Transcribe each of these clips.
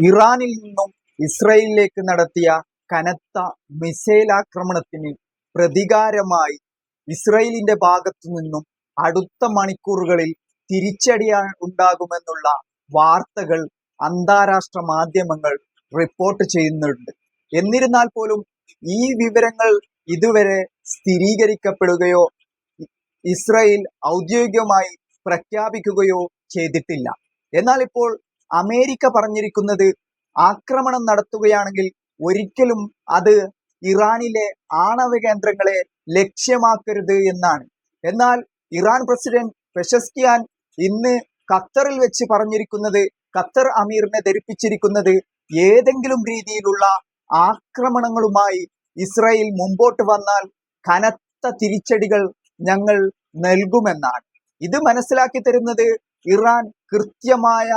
ഇറാനിൽ നിന്നും ഇസ്രയേലിലേക്ക് നടത്തിയ കനത്ത മിസൈൽ ആക്രമണത്തിന് പ്രതികാരമായി ഇസ്രയേലിന്റെ ഭാഗത്തു നിന്നും അടുത്ത മണിക്കൂറുകളിൽ തിരിച്ചടി ഉണ്ടാകുമെന്നുള്ള വാർത്തകൾ അന്താരാഷ്ട്ര മാധ്യമങ്ങൾ റിപ്പോർട്ട് ചെയ്യുന്നുണ്ട്. എന്നിരുന്നാൽ പോലും ഈ വിവരങ്ങൾ ഇതുവരെ സ്ഥിരീകരിക്കപ്പെടുകയോ ഇസ്രയേൽ ഔദ്യോഗികമായി പ്രഖ്യാപിക്കുകയോ ചെയ്തിട്ടില്ല. എന്നാൽ ഇപ്പോൾ അമേരിക്ക പറഞ്ഞിരിക്കുന്നത് ആക്രമണം നടത്തുകയാണെങ്കിൽ ഒരിക്കലും അത് ഇറാനിലെ ആണവ കേന്ദ്രങ്ങളെ ലക്ഷ്യമാക്കരുത് എന്നാണ്. എന്നാൽ ഇറാൻ പ്രസിഡന്റ് പെഷസ്കിയാൻ ഇന്ന് ഖത്തറിൽ വെച്ച് പറഞ്ഞിരിക്കുന്നത് ഖത്തർ അമീറിനെ ധരിപ്പിച്ചിരിക്കുന്നത് ഏതെങ്കിലും രീതിയിലുള്ള ആക്രമണങ്ങളുമായി ഇസ്രായേൽ മുമ്പോട്ട് വന്നാൽ കനത്ത തിരിച്ചടികൾ ഞങ്ങൾ നൽകുമെന്നാണ്. ഇത് മനസ്സിലാക്കി തരുന്നത് ഇറാൻ കൃത്യമായ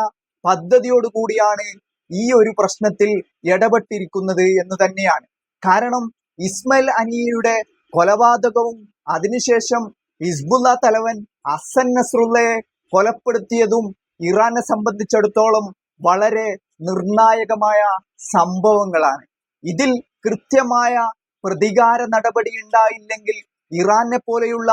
പദ്ധതിയോടുകൂടിയാണ് ഈ ഒരു പ്രശ്നത്തിൽ ഇടപെട്ടിരിക്കുന്നത് എന്ന് തന്നെയാണ്. കാരണം ഇസ്മയിൽ അനിയുടെ കൊലപാതകവും അതിനുശേഷം ഹിസ്ബുല്ല തലവൻ ഹസൻ നസ്രുള്ളയെ കൊലപ്പെടുത്തിയതും ഇറാനെ സംബന്ധിച്ചിടത്തോളം വളരെ നിർണായകമായ സംഭവങ്ങളാണ്. ഇതിൽ കൃത്യമായ പ്രതികാര നടപടി ഉണ്ടായില്ലെങ്കിൽ ഇറാനെ പോലെയുള്ള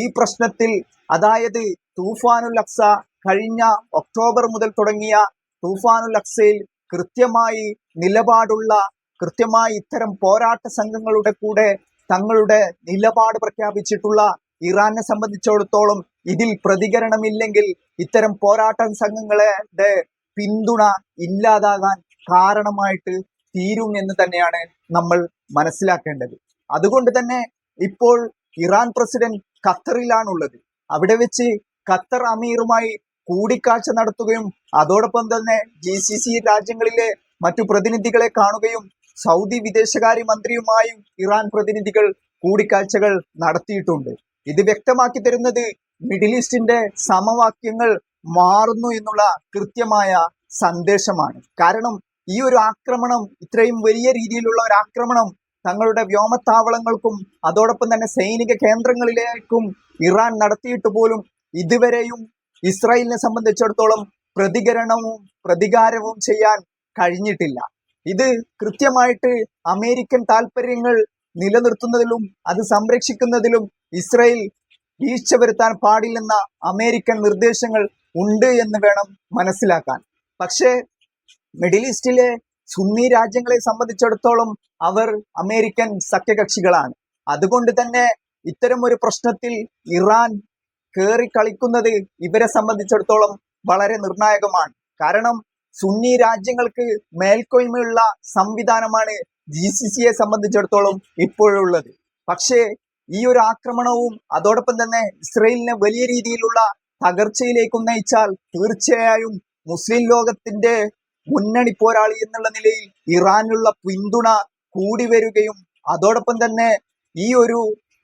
ഈ പ്രശ്നത്തിൽ അതായത് തൂഫാനുൽ അക്സ കഴിഞ്ഞ ഒക്ടോബർ മുതൽ തുടങ്ങിയ തൂഫാനുൽ അക്സയിൽ കൃത്യമായി നിലപാടുള്ള കൃത്യമായി ഇത്തരം പോരാട്ട സംഘങ്ങളുടെ കൂടെ തങ്ങളുടെ നിലപാട് പ്രഖ്യാപിച്ചിട്ടുള്ള ഇറാനെ സംബന്ധിച്ചിടത്തോളം ഇതിൽ പ്രതികരണമില്ലെങ്കിൽ ഇത്തരം പോരാട്ട സംഘങ്ങളുടെ പിന്തുണ ഇല്ലാതാകാൻ കാരണമായിട്ട് തീരും എന്ന് തന്നെയാണ് നമ്മൾ മനസ്സിലാക്കേണ്ടത്. അതുകൊണ്ട് തന്നെ ഇപ്പോൾ ഇറാൻ പ്രസിഡന്റ് ഖത്തറിലാണുള്ളത്. അവിടെ വെച്ച് ഖത്തർ അമീറുമായി കൂടിക്കാഴ്ച നടത്തുകയും അതോടൊപ്പം തന്നെ ജി സി സി രാജ്യങ്ങളിലെ മറ്റു പ്രതിനിധികളെ കാണുകയും സൗദി വിദേശകാര്യ മന്ത്രിയുമായും ഇറാൻ പ്രതിനിധികൾ കൂടിക്കാഴ്ചകൾ നടത്തിയിട്ടുണ്ട്. ഇത് വ്യക്തമാക്കി തരുന്നത് മിഡിൽ ഈസ്റ്റിന്റെ സമവാക്യങ്ങൾ മാറുന്നു എന്നുള്ള കൃത്യമായ സന്ദേശമാണ്. കാരണം ഈ ഒരു ആക്രമണം ഇത്രയും വലിയ രീതിയിലുള്ള ഒരു ആക്രമണം തങ്ങളുടെ വ്യോമത്താവളങ്ങൾക്കും അതോടൊപ്പം തന്നെ സൈനിക കേന്ദ്രങ്ങളിലേക്കും ഇറാൻ നടത്തിയിട്ട് പോലും ഇതുവരെയും ഇസ്രായേലിനെ സംബന്ധിച്ചിടത്തോളം പ്രതികരണവും പ്രതികാരവും ചെയ്യാൻ കഴിഞ്ഞിട്ടില്ല. ഇത് കൃത്യമായിട്ട് അമേരിക്കൻ താല്പര്യങ്ങൾ നിലനിർത്തുന്നതിലും അത് സംരക്ഷിക്കുന്നതിലും ഇസ്രായേൽ വീഴ്ച വരുത്താൻ പാടില്ലെന്ന അമേരിക്കൻ നിർദ്ദേശങ്ങൾ ഉണ്ട് എന്ന് വേണം മനസ്സിലാക്കാൻ. പക്ഷേ മിഡിൽ ഈസ്റ്റിലെ സുന്നി രാജ്യങ്ങളെ സംബന്ധിച്ചിടത്തോളം അവർ അമേരിക്കൻ സഖ്യകക്ഷികളാണ്. അതുകൊണ്ട് തന്നെ ഇത്തരം ഒരു പ്രശ്നത്തിൽ ഇറാൻ കയറി കളിക്കുന്നത് ഇവരെ സംബന്ധിച്ചിടത്തോളം വളരെ നിർണായകമാണ്. കാരണം സുന്നി രാജ്യങ്ങൾക്ക് മേൽക്കോയ്മയുള്ള സംവിധാനമാണ് ജി സി സിയെ സംബന്ധിച്ചിടത്തോളം ഇപ്പോഴുള്ളത്. പക്ഷേ ഈ ഒരു ആക്രമണവും അതോടൊപ്പം തന്നെ ഇസ്രയേലിനെ വലിയ രീതിയിലുള്ള തകർച്ചയിലേക്കും നയിച്ചാൽ തീർച്ചയായും മുസ്ലിം ലോകത്തിന്റെ മുന്നണി പോരാളി എന്നുള്ള നിലയിൽ ഇറാനുള്ള പിന്തുണ കൂടി വരികയും അതോടൊപ്പം തന്നെ ഈ ഒരു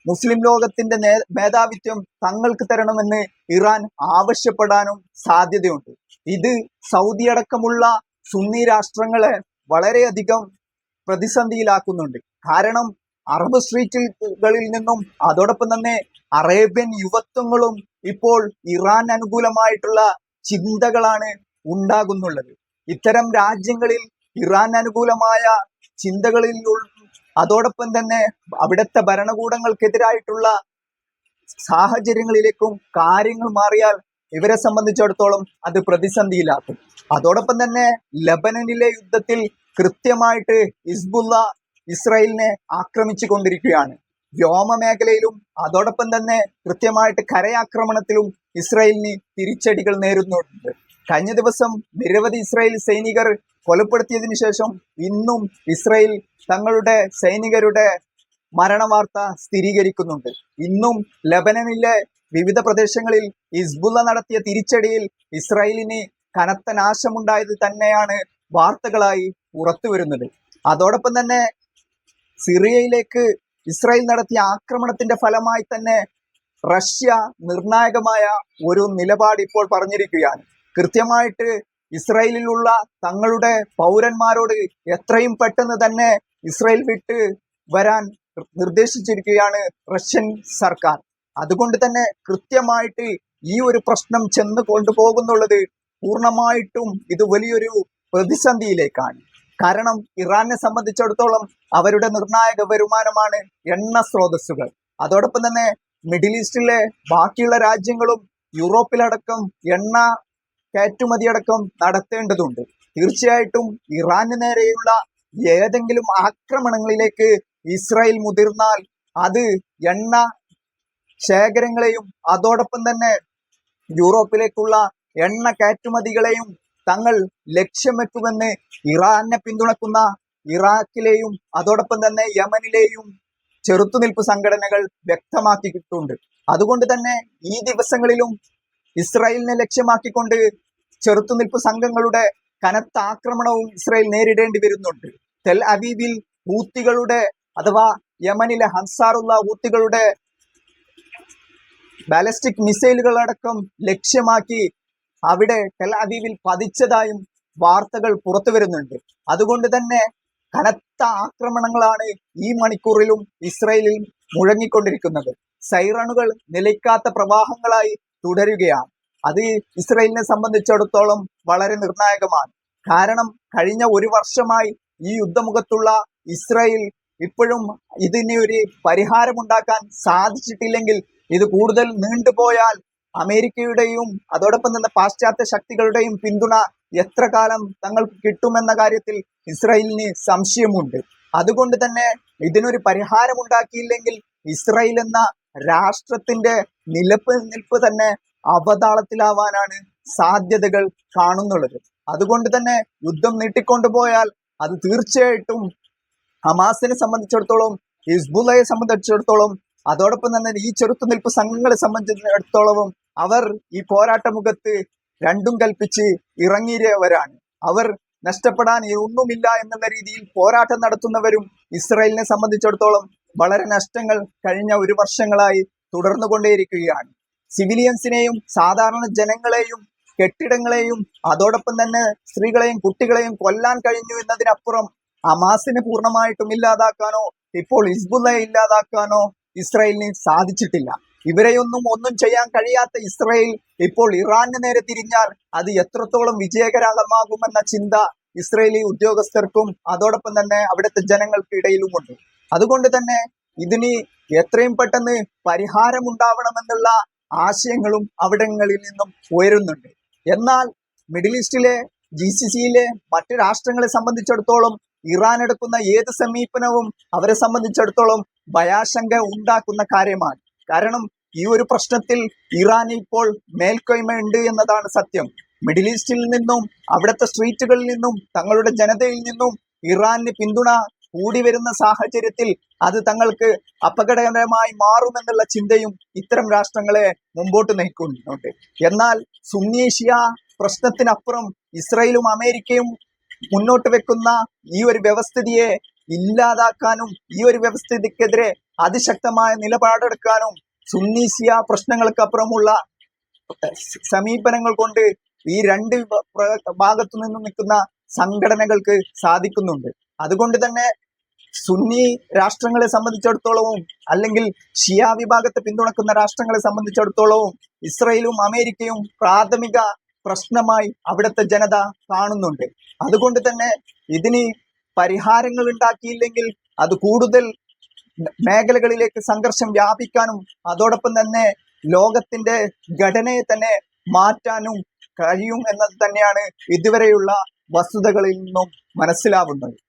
മുസ്ലിം ലോകത്തിന്റെ മേധാവിത്വം തങ്ങൾക്ക് തരണമെന്ന് ഇറാൻ ആവശ്യപ്പെടാനും സാധ്യതയുണ്ട്. ഇത് സൗദി അടക്കമുള്ള സുന്നി രാഷ്ട്രങ്ങളെ വളരെയധികം പ്രതിസന്ധിയിലാക്കുന്നുണ്ട്. കാരണം അറബ് സ്ട്രീറ്റുകളിൽ നിന്നും അതോടൊപ്പം തന്നെ അറേബ്യൻ യുവത്വങ്ങളും ഇപ്പോൾ ഇറാൻ അനുകൂലമായിട്ടുള്ള ചിന്തകളാണ് ഉണ്ടാകുന്നുള്ളത്. ഇത്തരം രാജ്യങ്ങളിൽ ഇറാൻ അനുകൂലമായ ചിന്തകളിൽ അതോടൊപ്പം തന്നെ അവിടുത്തെ ഭരണകൂടങ്ങൾക്കെതിരായിട്ടുള്ള സാഹചര്യങ്ങളിലേക്കും കാര്യങ്ങൾ മാറിയാൽ ഇവരെ സംബന്ധിച്ചിടത്തോളം അത് പ്രതിസന്ധിയിലാക്കും. അതോടൊപ്പം തന്നെ ലബനനിലെ യുദ്ധത്തിൽ കൃത്യമായിട്ട് ഇസ്ബുല്ല ഇസ്രായേലിനെ ആക്രമിച്ചു കൊണ്ടിരിക്കുകയാണ് വ്യോമ മേഖലയിലും അതോടൊപ്പം തന്നെ കൃത്യമായിട്ട് കരയാക്രമണത്തിലും ഇസ്രായേലിന് തിരിച്ചടികൾ നേരിടുന്നുണ്ട്. കഴിഞ്ഞ ദിവസം നിരവധി ഇസ്രായേൽ സൈനികർ കൊലപ്പെടുത്തിയതിനു ശേഷം ഇന്നും ഇസ്രയേൽ തങ്ങളുടെ സൈനികരുടെ മരണവാർത്ത സ്ഥിരീകരിക്കുന്നുണ്ട്. ഇന്നും ലബനനിലെ വിവിധ പ്രദേശങ്ങളിൽ ഹിസ്ബുള്ള നടത്തിയ തിരിച്ചടിയിൽ ഇസ്രായേലിന് കനത്ത നാശമുണ്ടായത് തന്നെയാണ് വാർത്തകളായി പുറത്തു വരുന്നത് അതോടൊപ്പം തന്നെ സിറിയയിലേക്ക് ഇസ്രായേൽ നടത്തിയ ആക്രമണത്തിന്റെ ഫലമായി തന്നെ റഷ്യ നിർണായകമായ ഒരു നിലപാട് ഇപ്പോൾ പറഞ്ഞിരിക്കുകയാണ്. കൃത്യമായിട്ട് ഇസ്രായേലിലുള്ള തങ്ങളുടെ പൗരന്മാരോട് എത്രയും പെട്ടെന്ന് തന്നെ ഇസ്രയേൽ വിട്ട് വരാൻ നിർദ്ദേശിച്ചിരിക്കുകയാണ് റഷ്യൻ സർക്കാർ. അതുകൊണ്ട് തന്നെ കൃത്യമായിട്ട് ഈ ഒരു പ്രശ്നം ചെന്ന് കൊണ്ടുപോകുന്നുള്ളത് പൂർണമായിട്ടും ഇത് വലിയൊരു പ്രതിസന്ധിയിലേക്കാണ്. കാരണം ഇറാനെ സംബന്ധിച്ചിടത്തോളം അവരുടെ നിർണായക വരുമാനമാണ് എണ്ണ സ്രോതസ്സുകൾ. അതോടൊപ്പം തന്നെ മിഡിൽ ഈസ്റ്റിലെ ബാക്കിയുള്ള രാജ്യങ്ങളും യൂറോപ്പിലടക്കം എണ്ണ കയറ്റുമതി അടക്കം നടത്തേണ്ടതുണ്ട്. തീർച്ചയായിട്ടും ഇറാന് നേരെയുള്ള ഏതെങ്കിലും ആക്രമണങ്ങളിലേക്ക് ഇസ്രായേൽ മുതിർന്നാൽ അത് എണ്ണ ശേഖരങ്ങളെയും അതോടൊപ്പം തന്നെ യൂറോപ്പിലേക്കുള്ള എണ്ണ കയറ്റുമതികളെയും തങ്ങൾ ലക്ഷ്യം വെക്കുമെന്ന് ഇറാനെ പിന്തുണക്കുന്ന ഇറാഖിലെയും അതോടൊപ്പം തന്നെ യമനിലെയും ചെറുത്തുനിൽപ്പ് സംഘടനകൾ വ്യക്തമാക്കിയിട്ടുണ്ട്. അതുകൊണ്ട് തന്നെ ഈ ദിവസങ്ങളിലും ഇസ്രായേലിനെ ലക്ഷ്യമാക്കിക്കൊണ്ട് ചെറുത്തുനിൽപ്പ് സംഘങ്ങളുടെ കനത്ത ആക്രമണവും ഇസ്രായേൽ നേരിടേണ്ടി വരുന്നുണ്ട്. തെൽ അവീവിൽ ഹൂത്തികളുടെ അഥവാ യമനിലെ ഹൻസാറുള്ള ഹൂത്തികളുടെ ബാലിസ്റ്റിക് മിസൈലുകളടക്കം ലക്ഷ്യമാക്കി അവിടെ ടെൽ അവീവിൽ പതിച്ചതായും വാർത്തകൾ പുറത്തു വരുന്നുണ്ട്. അതുകൊണ്ട് തന്നെ കനത്ത ആക്രമണങ്ങളാണ് ഈ മണിക്കൂറിലും ഇസ്രയേലിൽ മുഴങ്ങിക്കൊണ്ടിരിക്കുന്നത്. സൈറണുകൾ നിലയ്ക്കാത്ത പ്രവാഹങ്ങളായി തുടരുകയാണ്. അത് ഇസ്രയേലിനെ സംബന്ധിച്ചിടത്തോളം വളരെ നിർണായകമാണ്. കാരണം കഴിഞ്ഞ ഒരു വർഷമായി ഈ യുദ്ധമുഖത്തുള്ള ഇസ്രയേൽ ഇപ്പോഴും ഇതിന് ഒരു പരിഹാരമുണ്ടാക്കാൻ സാധിച്ചിട്ടില്ലെങ്കിൽ ഇത് കൂടുതൽ നീണ്ടുപോയാൽ അമേരിക്കയുടെയും അതോടൊപ്പം തന്നെ പാശ്ചാത്യ ശക്തികളുടെയും പിന്തുണ എത്ര കാലം തങ്ങൾക്ക് കിട്ടുമെന്ന കാര്യത്തിൽ ഇസ്രയേലിന് സംശയമുണ്ട്. അതുകൊണ്ട് തന്നെ ഇതിനൊരു പരിഹാരമുണ്ടാക്കിയില്ലെങ്കിൽ ഇസ്രയേൽ എന്ന രാഷ്ട്രത്തിന്റെ നിലപ്പ് തന്നെ അവതാളത്തിലാവാനാണ് സാധ്യതകൾ കാണുന്നുള്ളത്. അതുകൊണ്ട് തന്നെ യുദ്ധം നീട്ടിക്കൊണ്ടുപോയാൽ അത് തീർച്ചയായിട്ടും ഹമാസിനെ സംബന്ധിച്ചിടത്തോളം ഹിസ്ബുള്ളയെ സംബന്ധിച്ചിടത്തോളം അതോടൊപ്പം തന്നെ ഈ ചെറുത്തുനിൽപ്പ് സംഘങ്ങളെ സംബന്ധിച്ചിടത്തോളവും അവർ ഈ പോരാട്ട മുഖത്ത് രണ്ടും കൽപ്പിച്ച് ഇറങ്ങിയവരാണ്. അവർ നഷ്ടപ്പെടാൻ ഒന്നുമില്ല എന്നുള്ള രീതിയിൽ പോരാട്ടം നടത്തുന്നവരും ഇസ്രായേലിനെ സംബന്ധിച്ചിടത്തോളം വളരെ നഷ്ടങ്ങൾ കഴിഞ്ഞ ഒരു വർഷങ്ങളായി തുടർന്നുകൊണ്ടേയിരിക്കുകയാണ് സിവിലിയൻസിനെയും സാധാരണ ജനങ്ങളെയും കെട്ടിടങ്ങളെയും അതോടൊപ്പം തന്നെ സ്ത്രീകളെയും കുട്ടികളെയും കൊല്ലാൻ കഴിഞ്ഞു എന്നതിനപ്പുറം ഹമാസിനെ പൂർണമായിട്ടും ഇല്ലാതാക്കാനോ ഇപ്പോൾ ഹിസ്ബുള്ളയെ ഇല്ലാതാക്കാനോ ഇസ്രായേലിന് സാധിച്ചിട്ടില്ല. ഇവരെയൊന്നും ഒന്നും ചെയ്യാൻ കഴിയാത്ത ഇസ്രായേൽ ഇപ്പോൾ ഇറാന് നേരെ തിരിഞ്ഞാൽ അത് എത്രത്തോളം വിജയകരമാകുമെന്ന ചിന്ത ഇസ്രയേലി ഉദ്യോഗസ്ഥർക്കും അതോടൊപ്പം തന്നെ അവിടുത്തെ ജനങ്ങൾക്ക് ഇടയിലുമുണ്ട് അതുകൊണ്ട് തന്നെ ഇതിന് എത്രയും പെട്ടെന്ന് പരിഹാരമുണ്ടാവണമെന്നുള്ള ആശയങ്ങളും അവിടങ്ങളിൽ നിന്നും ഉയരുന്നുണ്ട്. എന്നാൽ മിഡിൽ ഈസ്റ്റിലെ ജി സി സിയിലെ മറ്റു രാഷ്ട്രങ്ങളെ സംബന്ധിച്ചിടത്തോളം ഇറാൻ എടുക്കുന്ന ഏത് സമീപനവും അവരെ സംബന്ധിച്ചിടത്തോളം ഭയാശങ്ക ഉണ്ടാക്കുന്ന കാര്യമാണ്. കാരണം ഈ ഒരു പ്രശ്നത്തിൽ ഇറാൻ ഇപ്പോൾ മേൽക്കോയ്മയുണ്ട് എന്നതാണ് സത്യം. മിഡിൽ ഈസ്റ്റിൽ നിന്നും അവിടുത്തെ സ്ട്രീറ്റുകളിൽ നിന്നും തങ്ങളുടെ ജനതയിൽ നിന്നും ഇറാന് പിന്തുണ കൂടി വരുന്ന സാഹചര്യത്തിൽ അത് തങ്ങൾക്ക് അപകടകരമായി മാറുമെന്നുള്ള ചിന്തയും ഇത്തരം രാഷ്ട്രങ്ങളെ മുമ്പോട്ട് നയിക്കുന്നുണ്ട്. എന്നാൽ സുന്നീഷ്യ പ്രശ്നത്തിനപ്പുറം ഇസ്രയേലും അമേരിക്കയും മുന്നോട്ട് വെക്കുന്ന ഈ ഒരു വ്യവസ്ഥിതിയെ ഇല്ലാതാക്കാനും ഈ ഒരു വ്യവസ്ഥിതിക്കെതിരെ അതിശക്തമായ നിലപാടെടുക്കാനും സുന്നീസിയ പ്രശ്നങ്ങൾക്കപ്പുറമുള്ള സമീപനങ്ങൾ കൊണ്ട് ഈ രണ്ട് ഭാഗത്തു നിന്നും നിൽക്കുന്ന സംഘടനകൾക്ക് സാധിക്കുന്നുണ്ട്. അതുകൊണ്ട് തന്നെ സുന്നി രാഷ്ട്രങ്ങളെ സംബന്ധിച്ചിടത്തോളവും അല്ലെങ്കിൽ ഷിയ വിഭാഗത്തെ പിന്തുണക്കുന്ന രാഷ്ട്രങ്ങളെ സംബന്ധിച്ചിടത്തോളവും ഇസ്രയേലും അമേരിക്കയും പ്രാഥമിക പ്രശ്നമായി അവിടുത്തെ ജനത കാണുന്നുണ്ട്. അതുകൊണ്ട് തന്നെ ഇതിന് പരിഹാരങ്ങൾ ഉണ്ടാക്കിയില്ലെങ്കിൽ അത് കൂടുതൽ മേഖലകളിലേക്ക് സംഘർഷം വ്യാപിക്കാനും അതോടൊപ്പം തന്നെ ലോകത്തിന്റെ ഘടനയെ തന്നെ മാറ്റാനും കഴിയും എന്നത് തന്നെയാണ് ഇതുവരെയുള്ള വസ്തുതകളിൽ നിന്നും മനസ്സിലാവുന്നത്.